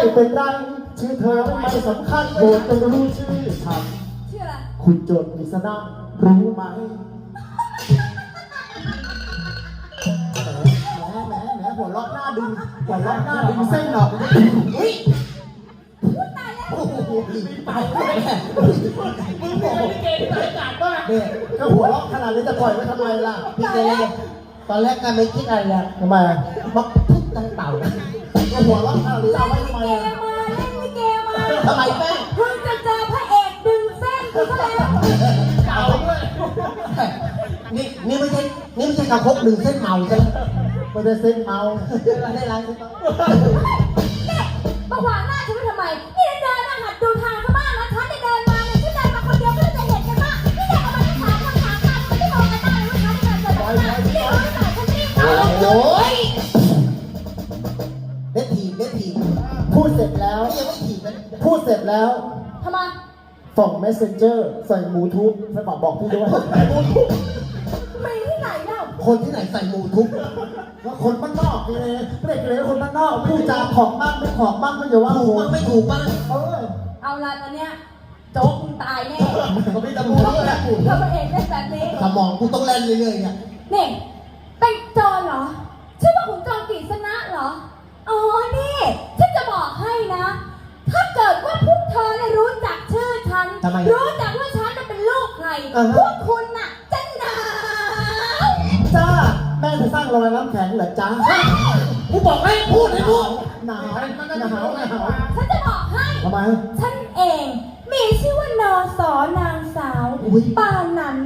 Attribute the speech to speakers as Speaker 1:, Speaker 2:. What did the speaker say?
Speaker 1: ไม่เป็นไรชื่อเธอไม่สำคัญโปรดจงรู้ชื่อฉัน
Speaker 2: ชื่ออะไร
Speaker 1: คุณโจทย์กฤษณะรู้ไหมแหมแหมแหมหัวเราะหน้าดึงหัวเราะหน้าดึงเส้นหรอกเฮ้ย
Speaker 2: พูดตายแล้ว
Speaker 1: โอ้โหไป
Speaker 3: มึงเป็นลิเกที่ไหนจัดบ้าง
Speaker 1: เนี่ยก็หัวเราะขนาดนี้จะปล่อยไว้ทำไมล่ะ
Speaker 4: พี่เจตอนแรกก็ไม่คิดอะไรเลย
Speaker 1: ทำไมอะ
Speaker 4: มักพึ่งตั้งเต่า
Speaker 1: ก็ หัวเราะขนาดนี้เอาไว้ทำไม
Speaker 2: เก
Speaker 1: อะ
Speaker 2: มาเล่นลิเกมา
Speaker 4: ทำไมแม่ง
Speaker 2: เพิ่งจะเจอพระเอกดึงเส้นกูซะแล้ว
Speaker 3: เก่าด้วย
Speaker 4: นี่นี่ไม่ใช่นี่ไม่ใช่กระพกหนึ่งเส้นเมาใช่ไหม
Speaker 1: ไม่ได้เส้นเมา
Speaker 4: ได้ร้านก็ต้อง
Speaker 2: เนี่ยมาขวางหน้าฉันไว้ทำไมนี่เดินมาหัดดูทางซะบ้างนะฉันเดินมาเนี่ยฉันเดินมาคนเดียวก็จะเห็นกันว่านี่เดินมาเป็นสามคนสามคนไม่ได้มองกันหน้าเลยว่าฉันเดินมาแบบนี้นี่เขาไม่ใส่ฉันนี่นะ
Speaker 4: โอ้ยเด็ดถี บเด็ดถีบ
Speaker 1: พูดเสร็จแล้ว
Speaker 4: ยังไม่ถีบนะ
Speaker 1: พูดเสร็จแล้ว
Speaker 2: ทำไม
Speaker 1: ส่ง messenger ใส่บลูทูธไปบอกบอกพี่ด้วย
Speaker 2: มีที่ไหนเล่า
Speaker 4: คนที่ไหนใส่หมูทุบ
Speaker 1: ว่าคนบ้านนอกเลยเด็กเลยคนบ้านนอกพูดจาของบ้างไม่ของบ้างไม่อย่าว่า
Speaker 4: ถู
Speaker 1: โห
Speaker 4: กบ้างไม่ถูกบ้าง
Speaker 1: เออ
Speaker 2: เอาละตอนเนี้ยโจ๊กมึงตายแน่
Speaker 4: เขาไม่ตะมูแล้วแหละ
Speaker 2: ถ้าพระเอกเล่นแบบนี้
Speaker 4: สมองกูต้องเล่นเรื่อยๆเนี่ย
Speaker 2: นี่เป็นโจรเหรอ ชื่อว่าขุนโจรกฤษณะเหรอ อ๋อ นี่ ฉันจะบอกให้นะ ถ้าเกิดว่าพวกเธอเนี่ยรู้จักชื่อฉัน
Speaker 4: ทำไม
Speaker 2: รู้จักว่าฉันน่ะเป็นลูกใคร
Speaker 1: อ่าฮะ
Speaker 2: พวกคุณน่ะจะหนาว
Speaker 1: จ้า แม่จะสร้างโรงน้ำแข็งเหรอจ้า
Speaker 4: กูบอกให้พูดให้พูด
Speaker 1: หนาวหนาวหนาว
Speaker 2: ฉันจะบอกให้
Speaker 1: ทำไม
Speaker 2: ฉันเอง มีชื่อว่านอสอนางสาว
Speaker 1: อุ๊ย
Speaker 2: ปานัน